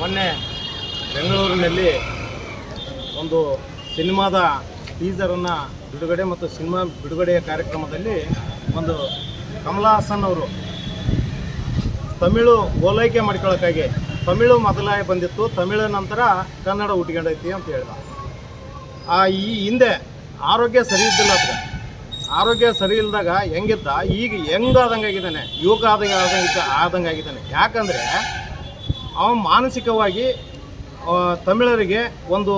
ಮೊನ್ನೆ ಬೆಂಗಳೂರಿನಲ್ಲಿ ಒಂದು ಸಿನಿಮಾದ ಟೀಸರನ್ನು ಬಿಡುಗಡೆ ಮತ್ತು ಸಿನಿಮಾ ಬಿಡುಗಡೆಯ ಕಾರ್ಯಕ್ರಮದಲ್ಲಿ ಒಂದು ಕಮಲಾ ಹಾಸನ್ ಅವರು ತಮಿಳು ಓಲೈಕೆ ಮಾಡ್ಕೊಳ್ಳೋಕ್ಕಾಗಿ ತಮಿಳು ಮೊದಲಾಗಿ ಬಂದಿತ್ತು. ತಮಿಳು ನಂತರ ಕನ್ನಡ ಹುಟ್ಕೊಂಡೈತಿ ಅಂತ ಹೇಳ್ದ. ಆ ಈ ಹಿಂದೆ ಆರೋಗ್ಯ ಸರಿ ಇದ್ದಿಲ್ಲ ಅದ್ರ ಆರೋಗ್ಯ ಸರಿ ಇಲ್ದಾಗ ಹೆಂಗಿದ್ದ? ಈಗ ಹೆಂಗ್ ಆದಂಗೆ ಆಗಿದ್ದಾನೆ ಯುವಕ ಆದಂಗೆ ಆದಂಗೆ ಆದಂಗೆ ಆಗಿದ್ದಾನೆ ಯಾಕಂದರೆ ಅವನು ಮಾನಸಿಕವಾಗಿ ತಮಿಳರಿಗೆ ಒಂದು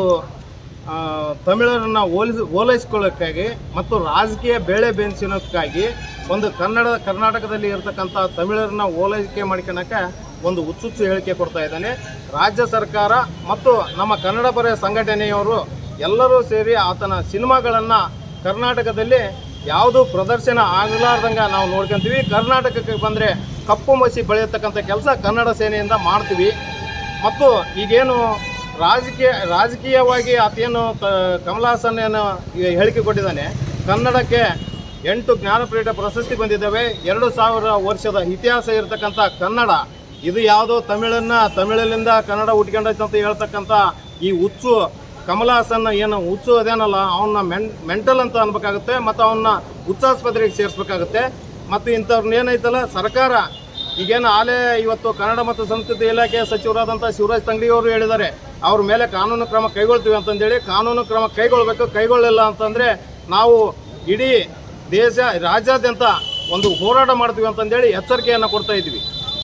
ತಮಿಳರನ್ನು ಹೋಲಿಸಿ ಓಲೈಸ್ಕೊಳ್ಳೋಕ್ಕಾಗಿ ಮತ್ತು ರಾಜಕೀಯ ಬೇಳೆ ಬೆನ್ಸಿನೋದಕ್ಕಾಗಿ ಒಂದು ಕನ್ನಡ, ಕರ್ನಾಟಕದಲ್ಲಿ ಇರತಕ್ಕಂಥ ತಮಿಳರನ್ನ ಓಲೈಕೆ ಮಾಡ್ಕೊಳಕ್ಕೆ ಒಂದು ಹುಚ್ಚುಚ್ಚು ಹೇಳಿಕೆ ಕೊಡ್ತಾ ಇದ್ದಾನೆ. ರಾಜ್ಯ ಸರ್ಕಾರ ಮತ್ತು ನಮ್ಮ ಕನ್ನಡ ಪರ ಸಂಘಟನೆಯವರು ಎಲ್ಲರೂ ಸೇರಿ ಆತನ ಸಿನಿಮಾಗಳನ್ನು ಕರ್ನಾಟಕದಲ್ಲಿ ಯಾವುದು ಪ್ರದರ್ಶನ ಆಗಲಾರ್ದಂಗೆ ನಾವು ನೋಡ್ಕೊತೀವಿ. ಕರ್ನಾಟಕಕ್ಕೆ ಬಂದರೆ ಕಪ್ಪು ಮಸಿ ಬೆಳೆಯತಕ್ಕಂಥ ಕೆಲಸ ಕನ್ನಡ ಸೇನೆಯಿಂದ ಮಾಡ್ತೀವಿ. ಮತ್ತು ಈಗೇನು ರಾಜಕೀಯ, ರಾಜಕೀಯವಾಗಿ ಆತೇನು ಕಮಲ್ ಕಮಲಾಸನ್ ಏನು ಹೇಳಿಕೆ ಕೊಟ್ಟಿದ್ದಾನೆ, ಕನ್ನಡಕ್ಕೆ ಎಂಟು ಜ್ಞಾನಪೀಠ ಪ್ರಶಸ್ತಿ ಬಂದಿದ್ದಾವೆ. ಎರಡು ಸಾವಿರ ವರ್ಷದ ಇತಿಹಾಸ ಇರತಕ್ಕಂಥ ಕನ್ನಡ, ಇದು ಯಾವುದೋ ತಮಿಳನ್ನು, ತಮಿಳಲ್ಲಿಂದ ಕನ್ನಡ ಹುಟ್ಕೊಂಡೈತೆ ಅಂತ ಹೇಳ್ತಕ್ಕಂಥ ಈ ಹುಚ್ಚು ಕಮಲಾಸನ್ ಏನು ಹುಚ್ಚು ಅದೇನಲ್ಲ ಅವನ್ನ ಮೆನ್ ಮೆಂಟಲ್ ಅಂತ ಅನ್ಬೇಕಾಗುತ್ತೆ, ಮತ್ತು ಅವನ್ನ ಹುಚ್ಚಾಸ್ಪತ್ರೆಗೆ ಸೇರಿಸ್ಬೇಕಾಗುತ್ತೆ. ಮತ್ತು ಇಂಥವ್ರನ್ನ ಏನೈತಲ್ಲ, ಸರ್ಕಾರ ಈಗೇನು ಆಲೇ ಇವತ್ತು ಕನ್ನಡ ಮತ್ತು ಸಂಸ್ಕೃತಿ ಇಲಾಖೆ ಸಚಿವರಾದಂಥ ಶಿವರಾಜ್ ತಂಗಡಿ ಅವರು ಹೇಳಿದ್ದಾರೆ, ಅವ್ರ ಮೇಲೆ ಕಾನೂನು ಕ್ರಮ ಕೈಗೊಳ್ತೀವಿ ಅಂತಂದೇಳಿ. ಕಾನೂನು ಕ್ರಮ ಕೈಗೊಳ್ಬೇಕು ಕೈಗೊಳ್ಳಲ್ಲ ಅಂತಂದರೆ ನಾವು ಇಡೀ ದೇಶ, ರಾಜ್ಯಾದ್ಯಂತ ಒಂದು ಹೋರಾಟ ಮಾಡ್ತೀವಿ ಅಂತಂದೇಳಿ ಎಚ್ಚರಿಕೆಯನ್ನು ಕೊಡ್ತಾ ಇದ್ವಿ